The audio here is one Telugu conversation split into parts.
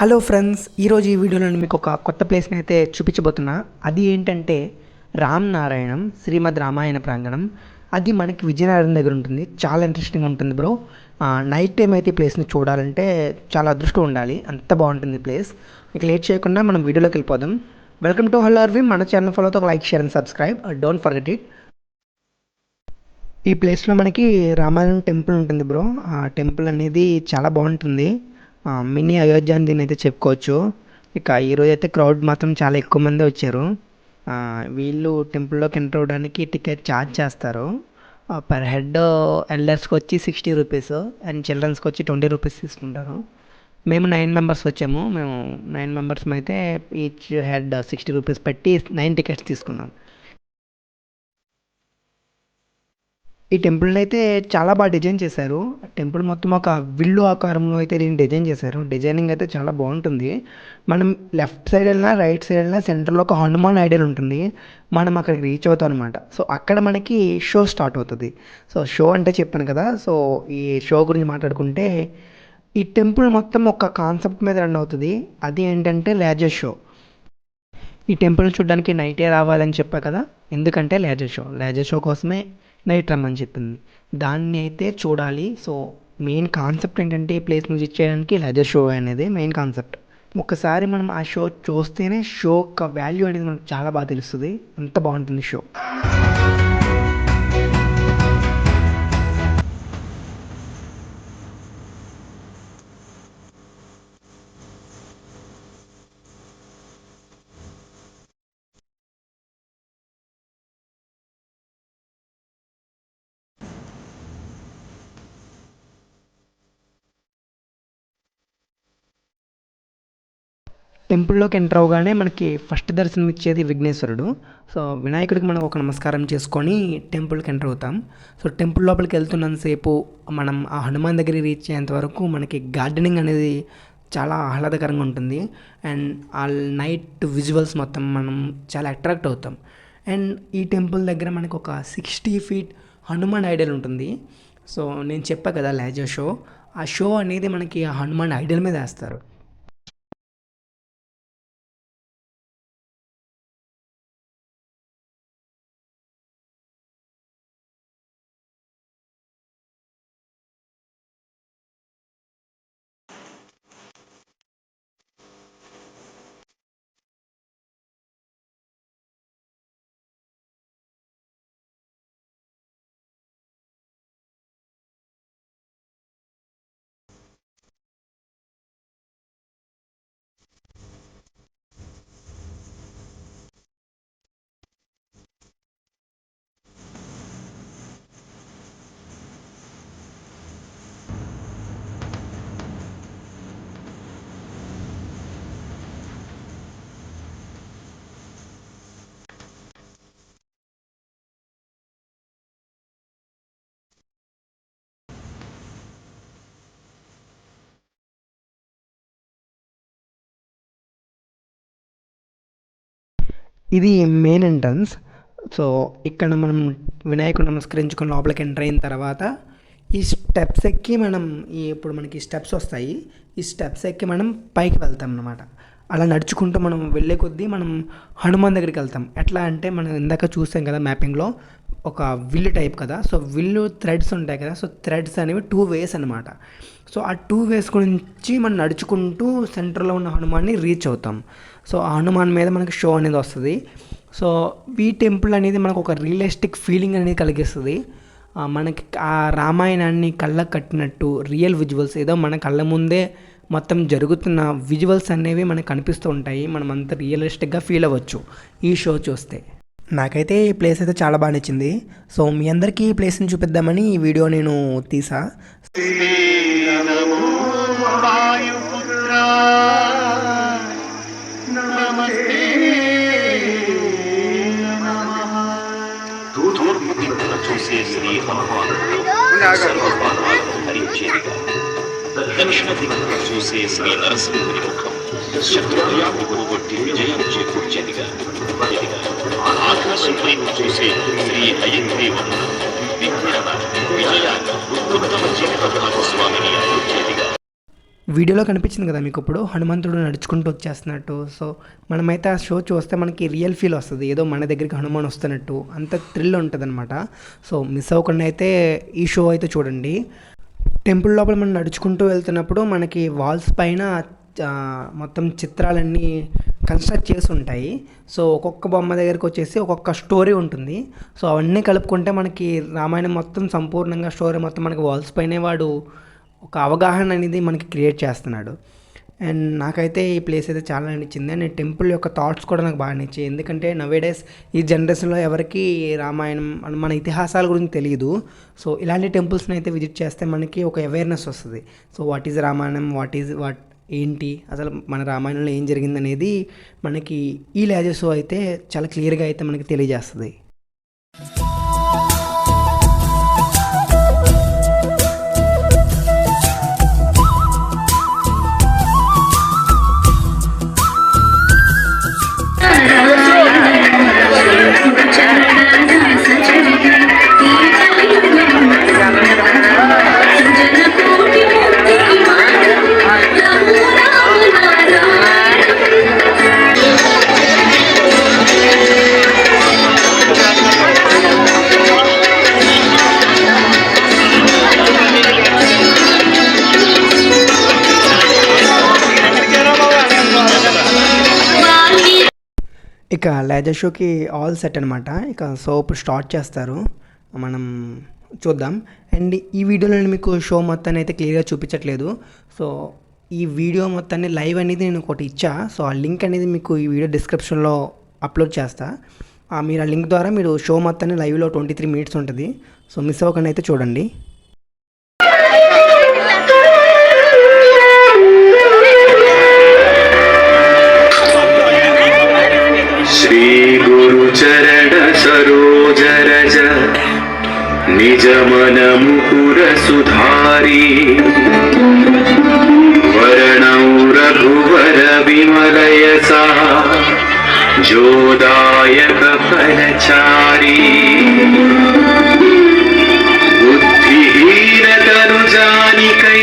హలో ఫ్రెండ్స్ ఈరోజు ఈ వీడియోలో మీకు ఒక కొత్త ప్లేస్ని అయితే చూపించబోతున్నా. అది ఏంటంటే రామ్ నారాయణం శ్రీమద్ రామాయణ ప్రాంగణం. అది మనకి విజయనగరం దగ్గర ఉంటుంది. చాలా ఇంట్రెస్టింగ్ ఉంటుంది బ్రో నైట్ టైం అయితే ఈ ప్లేస్ని చూడాలంటే చాలా అదృష్టం ఉండాలి. అంత బాగుంటుంది ఈ ప్లేస్ మీకు లేట్ చేయకుండా మనం వీడియోలోకి వెళ్ళిపోదాం. వెల్కమ్ టు హలో అర్వి మన ఛానల్ ఫాలో ఒక like share and subscribe don't forget it ఈ ప్లేస్లో మనకి రామాయణం టెంపుల్ ఉంటుంది బ్రో ఆ టెంపుల్ అనేది చాలా బాగుంటుంది. మినీ అయోధ్య అని దీన్ని అయితే చెప్పుకోవచ్చు. ఇక ఈరోజు అయితే క్రౌడ్ మాత్రం చాలా ఎక్కువ మంది వచ్చారు. వీళ్ళు టెంపుల్లోకి ఎంటర్ అవ్వడానికి టికెట్ ఛార్జ్ చేస్తారు. పర్ హెడ్ ఎల్డర్స్కి వచ్చి సిక్స్టీ రూపీస్ అండ్ చిల్డ్రన్స్కి వచ్చి ట్వంటీ రూపీస్ తీసుకుంటారు. మేము నైన్ మెంబర్స్ వచ్చాము. మేము నైన్ మెంబర్స్ అయితే ఈచ్ హెడ్ సిక్స్టీ రూపీస్ పెట్టి నైన్ టికెట్స్ తీసుకున్నాం. ఈ టెంపుల్ని అయితే చాలా బాగా డిజైన్ చేశారు. టెంపుల్ మొత్తం ఒక విల్లు ఆకారంలో అయితే దీన్ని డిజైన్ చేశారు. డిజైనింగ్ అయితే చాలా బాగుంటుంది. మనం లెఫ్ట్ సైడ్ వెళ్ళినా రైట్ సైడ్ వెళ్ళినా సెంటర్లో ఒక హనుమాన్ ఐడియల్ ఉంటుంది. మనం అక్కడికి రీచ్ అవుతాం అనమాట సో అక్కడ మనకి షో స్టార్ట్ అవుతుంది. సో షో అంటే చెప్పాను కదా. సో ఈ షో గురించి మాట్లాడుకుంటే ఈ టెంపుల్ మొత్తం ఒక కాన్సెప్ట్ మీద రన్ అవుతుంది. అది ఏంటంటే లేజర్ షో. ఈ టెంపుల్ చూడడానికి నైటే రావాలని చెప్పా కదా. ఎందుకంటే లేజర్ షో. లేజర్ షో కోసమే నైట్ రమ్మని చెప్పింది. దాన్ని అయితే చూడాలి. సో మెయిన్ కాన్సెప్ట్ ఏంటంటే ఈ ప్లేస్ విజిట్ చేయడానికి లెజర్ షో అనేది మెయిన్ కాన్సెప్ట్ ఒకసారి మనం ఆ షో చూస్తేనే షో యొక్క వాల్యూ అనేది మనకు చాలా బాగా తెలుస్తుంది. అంత బాగుంటుంది షో టెంపుల్లోకి ఎంటర్ అవగానే మనకి ఫస్ట్ దర్శనం ఇచ్చేది విఘ్నేశ్వరుడు. సో వినాయకుడికి మనం ఒక నమస్కారం చేసుకొని టెంపుల్కి ఎంటర్ అవుతాం. సో టెంపుల్ లోపలికి వెళ్తున్నంతసేపు మనం ఆ హనుమాన్ దగ్గరికి రీచ్ అయ్యేంత వరకు మనకి గార్డెనింగ్ అనేది చాలా ఆహ్లాదకరంగా ఉంటుంది. అండ్ ఆ నైట్ విజువల్స్ మొత్తం మనం చాలా అట్రాక్ట్ అవుతాం. అండ్ ఈ టెంపుల్ దగ్గర మనకు ఒక సిక్స్టీ ఫీట్ హనుమాన్ ఐడల్ ఉంటుంది. సో నేను చెప్పా కదా లేజర్ షో. ఆ షో అనేది మనకి ఆ హనుమాన్ ఐడల్ మీద వేస్తారు. ఇది మెయిన్ ఎంట్రన్స్ సో ఇక్కడ మనం వినాయకుడు నమస్కరించుకుని లోపలికి ఎంటర్ అయిన తర్వాత ఈ స్టెప్స్ ఎక్కి మనం ఈ ఇప్పుడు మనకి స్టెప్స్ వస్తాయి. ఈ స్టెప్స్ ఎక్కి మనం పైకి వెళ్తాం అనమాట అలా నడుచుకుంటూ మనం వెళ్ళే కొద్దీ మనం హనుమాన్ దగ్గరికి వెళ్తాం. ఎట్లా అంటే మనం ఇందాక చూసాం కదా మ్యాపింగ్లో ఒక విల్లు టైప్ కదా. సో విల్లు థ్రెడ్స్ ఉంటాయి కదా. సో థ్రెడ్స్ అనేవి టూ వేస్ అనమాట సో ఆ టూ వేస్ గురించి మనం నడుచుకుంటూ సెంటర్లో ఉన్న హనుమాన్ని రీచ్ అవుతాం. సో ఆ హనుమాన్ మీద మనకి షో అనేది వస్తుంది. సో ఈ టెంపుల్ అనేది మనకు ఒక రియలిస్టిక్ ఫీలింగ్ అనేది కలిగిస్తుంది. మనకి ఆ రామాయణాన్ని కళ్ళకు కట్టినట్టు రియల్ విజువల్స్ ఏదో మన కళ్ళ ముందే మొత్తం జరుగుతున్న విజువల్స్ అనేవి మనకు కనిపిస్తూ ఉంటాయి. మనం అంత రియలిస్టిక్గా ఫీల్ అవ్వచ్చు ఈ షో చూస్తే. నాకైతే ఈ ప్లేస్ అయితే చాలా బాగా నచ్చింది. సో మీ అందరికీ ఈ ప్లేస్ని చూపిద్దామని ఈ వీడియో నేను తీసా. सर्वमानान्तरिच्छेदिका दक्षिणदिक्सूसे श्री नरसिंहनिमुखं शत्रुभयादिगुरुवट्टि विजयञ्चे कुर्चदिका आकाशप्रेमसूसे श्री अयग्रीवं विघ्नः विजया उत्तमचित्तभागस्वामिनी कुर्चदिका వీడియోలో కనిపించింది కదా మీకు ఇప్పుడు? హనుమంతుడు నడుచుకుంటూ వచ్చేస్తున్నట్టు. సో మనమైతే ఆ షో చూస్తే మనకి రియల్ ఫీల్ వస్తుంది. ఏదో మన దగ్గరికి హనుమాన్ వస్తున్నట్టు. అంత థ్రిల్ ఉంటుంది అనమాట సో మిస్ అవ్వకుండా అయితే ఈ షో అయితే చూడండి. టెంపుల్ లోపల మనం నడుచుకుంటూ వెళ్తున్నప్పుడు మనకి వాల్స్ పైన మొత్తం చిత్రాలన్నీ కన్స్ట్రక్ట్ చేసి ఉంటాయి. సో ఒక్కొక్క బొమ్మ దగ్గరికి వచ్చేసి ఒక్కొక్క స్టోరీ ఉంటుంది. సో అవన్నీ కలుపుకుంటే మనకి రామాయణం మొత్తం సంపూర్ణంగా స్టోరీ మొత్తం మనకి వాల్స్ పైనే వాడు ఒక అవగాహన అనేది మనకి క్రియేట్ చేస్తున్నాడు. అండ్ నాకైతే ఈ ప్లేస్ అయితే చాలా నచ్చింది. అండ్ టెంపుల్ యొక్క థాట్స్ కూడా నాకు బాగా నచ్చాయి. ఎందుకంటే నవేడేస్ ఈ జనరేషన్లో ఎవరికి రామాయణం మన ఇతిహాసాల గురించి తెలియదు సో ఇలాంటి టెంపుల్స్ని అయితే విజిట్ చేస్తే మనకి ఒక అవేర్నెస్ వస్తుంది. So what is Ramayanam? What is what ఏంటి? అసలు మన రామాయణంలో ఏం జరిగింది అనేది మనకి ఈ లేజెస్ అయితే చాలా క్లియర్గా అయితే మనకి తెలియజేస్తుంది. ఇక లేజర్ షోకి ఆల్ సెట్ అనమాట ఇక సోప్ స్టార్ట్ చేస్తారు. మనం చూద్దాం. అండ్ ఈ వీడియోలో నేను మీకు షో మొత్తాన్ని అయితే క్లియర్గా చూపించట్లేదు. సో ఈ వీడియో మొత్తాన్ని లైవ్ అనేది నేను ఒకటి ఇచ్చా. సో ఆ లింక్ అనేది మీకు ఈ వీడియో డిస్క్రిప్షన్లో అప్లోడ్ చేస్తా. ఆ మీరు ఆ లింక్ ద్వారా మీరు షో మొత్తాన్ని లైవ్లో ట్వంటీ త్రీ మినిట్స్ ఉంటుంది. సో మిస్ అవ్వకుండా అయితే చూడండి. శ్రీగురుచరణ సరోజరజ నిజ మనముకుర సుధారీ వరణౌ రఘువర విమలయస జోదాయక ఫలచారీ బుద్ధిహీనతను జానికై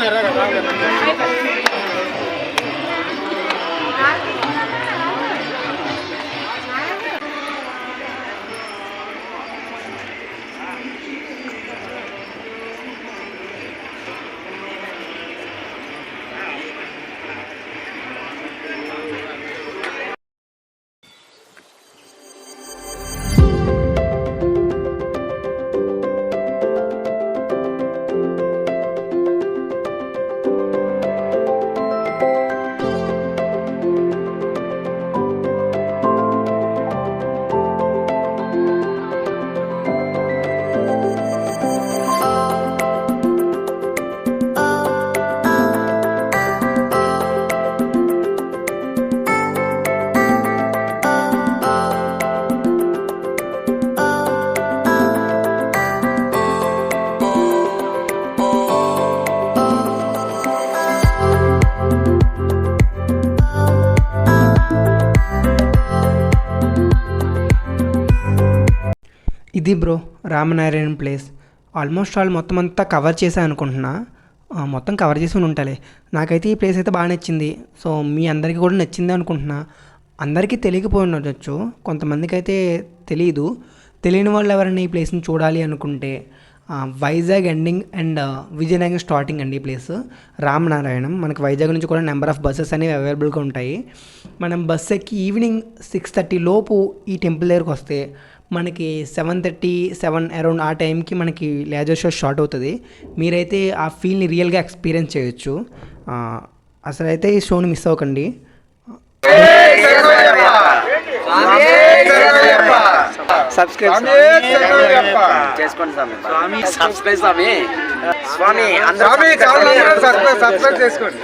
una rara, probablemente. ఇది bro Ramanarayana place. Almost all మొత్తం అంతా కవర్ చేసా అనుకుంటున్నా. మొత్తం కవర్ చేసి ఉంటాలే నాకైతే ఈ ప్లేస్ అయితే బాగా నచ్చింది. సో మీ అందరికీ కూడా నచ్చింది అనుకుంటున్నా. అందరికీ తెలియకపోయి ఉండొచ్చు. కొంతమందికి అయితే తెలియదు తెలియని వాళ్ళు ఎవరైనా ఈ ప్లేస్ని చూడాలి అనుకుంటే Vizag ending and Vizianagaram starting అండి ఈ ప్లేస్. రామనారాయణం. మనకి వైజాగ్ నుంచి కూడా నెంబర్ ఆఫ్ బస్సెస్ అనేవి అవైలబుల్గా ఉంటాయి. మనం బస్ ఎక్కి ఈవినింగ్ సిక్స్ థర్టీ లోపు ఈ టెంపుల్ దగ్గరకు వస్తే మనకి సెవెన్ థర్టీ సెవెన్ అరౌండ్ ఆ టైంకి మనకి లేజర్ షో స్టార్ట్ అవుతుంది. మీరైతే ఆ ఫీల్ని రియల్గా ఎక్స్పీరియన్స్ చేయొచ్చు. ఆ, అసలైతే ఈ షోని మిస్ అవ్వకండి. చేసుకోండి స్వామి. సబ్స్క్రైబ్ స్వామి. స్వామి. అందరూ స్వామి సబ్స్క్రైబ్ చేసుకోండి.